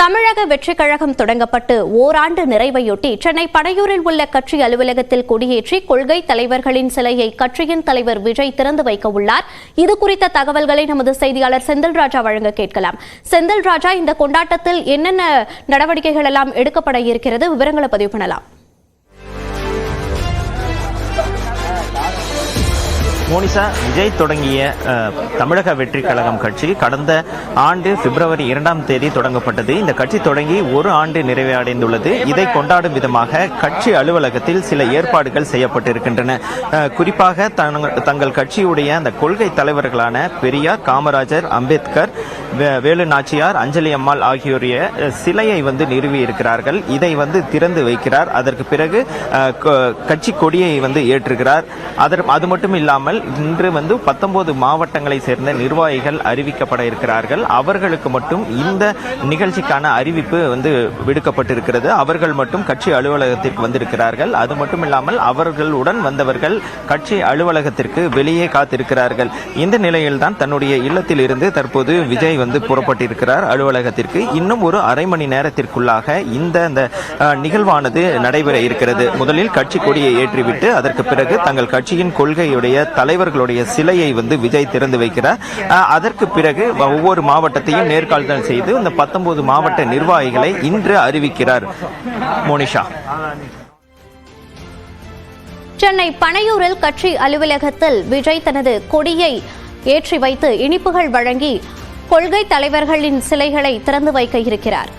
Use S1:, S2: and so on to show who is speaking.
S1: தமிழக வெற்றி கழகம் தொடங்கப்பட்டு ஓராண்டு நிறைவையொட்டி சென்னை படையூரில் உள்ள கட்சி அலுவலகத்தில் கொடியேற்றி கொள்கை தலைவர்களின் சிலையை கட்சியின் தலைவர் விஜய் திறந்து வைக்க உள்ளார். இது குறித்த தகவல்களை நமது செய்தியாளர் செந்தில் ராஜா வழங்க கேட்கலாம். செந்தில் ராஜா இந்த கொண்டாட்டத்தில் என்னென்ன நடவடிக்கைகள் எல்லாம் எடுக்கப்பட இருக்கிறது? விவரங்களை பதிவு பண்ணலாம்.
S2: மோனிசா விஜய் தொடங்கிய தமிழக வெற்றி கழகம் கட்சி கடந்த ஆண்டு பிப்ரவரி இரண்டாம் தேதி தொடங்கப்பட்டது. இந்த கட்சி தொடங்கி ஒரு ஆண்டு நிறைவடைந்துள்ளது. இதை கொண்டாடும் விதமாக கட்சி அலுவலகத்தில் சில ஏற்பாடுகள் செய்யப்பட்டிருக்கின்றன. குறிப்பாக தங்கள் கட்சியுடைய அந்த கொள்கை தலைவர்களான பெரியார் காமராஜர் அம்பேத்கர் வே- வேலு நாச்சியார் அஞ்சலி அம்மாள் ஆகியோருடைய சிலையை வந்து நிறுவி இருக்கிறார்கள் இதை வந்து திறந்து வைக்கிறார். அதற்கு பிறகு கட்சி கொடியை வந்து ஏற்றுகிறார். அதற்கு அது மட்டும் இல்லாமல் இன்று வந்து பத்தொன்பது மாவட்டங்களை சேர்ந்த நிர்வாகிகள் அறிவிக்கப்பட இருக்கிறார்கள். அவர்களுக்கு மட்டும் இந்த நிகழ்ச்சிக்கான அறிவிப்பு வந்து விடுக்கப்பட்டிருக்கிறது. அவர்கள் மட்டும் கட்சி அலுவலகத்திற்கு வந்திருக்கிறார்கள். அது மட்டும் இல்லாமல் அவர்களுடன் வந்தவர்கள் கட்சி அலுவலகத்திற்கு வெளியே காத்திருக்கிறார்கள். இந்த நிலையில்தான் தன்னுடைய இல்லத்தில் இருந்து தற்போது விஜய் வந்து புறப்பட்டிருக்கிறார் அலுவலகத்திற்கு. இன்னும் ஒரு அரை மணி நேரத்திற்குள்ளாக இந்த அந்த நிகழ்வானது நடைபெற இருக்கிறது. முதலில் கட்சி கொடியை ஏற்றிவிட்டு அதற்கு பிறகு தங்கள் கட்சியின் கொள்கையுடைய தலைவர்களுடைய சிலையை வந்து விஜய் திறந்து வைக்கிறார். அதற்கு பிறகு ஒவ்வொரு மாவட்டத்தையும் நேர்காணல் செய்து இந்த பத்தொன்பது மாவட்ட நிர்வாகிகளை இன்று அறிவிக்கிறார் மோனிஷா.
S1: சென்னை பனையூரில் கட்சி அலுவலகத்தில் விஜய் தனது கொடியை ஏற்றி வைத்து இனிப்புகள் வழங்கி கொள்கை தலைவர்களின் சிலைகளை திறந்து வைக்க இருக்கிறார்.